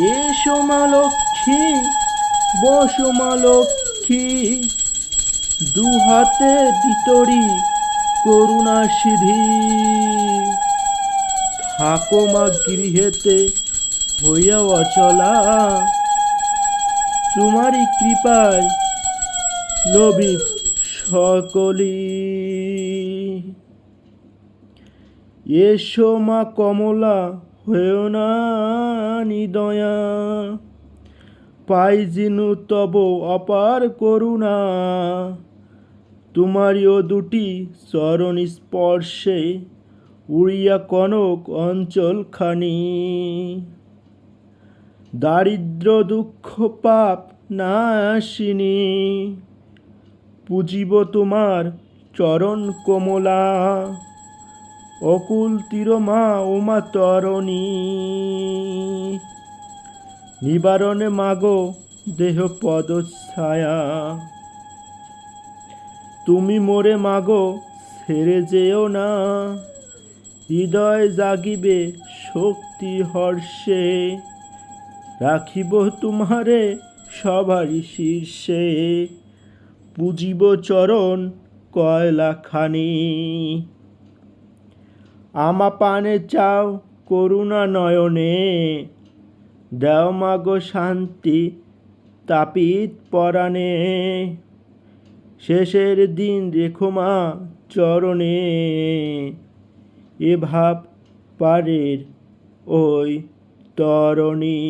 এসো মা লক্ষ্মী, বসো মা লক্ষ্মী। দু হাতে বিতরি করুণা সিধি। থাকো মা গৃহেতে হইয়া অচলা। তোমারই কৃপায় লোভী সকলি। এসো মা কমলা হয়েও না নিদয়া পাই জিনু তব অপার করুণা। তোমারিও দুটি চরণ স্পর্শে উড়িয়া কনক অঞ্চল খানি দারিদ্র দুঃখ পাপ না আসিনি। পুজিব তোমার চরণ কমলা। অকুল তীরমা ওমা তরণী। নিবারণে মাগো দেহ পদ ছায়া তুমি মোরে মাগো ছেড়ে যেও না। হৃদয় জাগিবে শক্তি হর্ষে। রাখিব তোমারে সবারই শীর্ষে। পুজিব চরণ কয়লা খানি আমা পানে চাও করুণা নয়নে। দেও মাগো শান্তি তাপিত পরাণে। শেষের দিন রেখো মা চরণে। এ ভাব পারের ওই তরণী।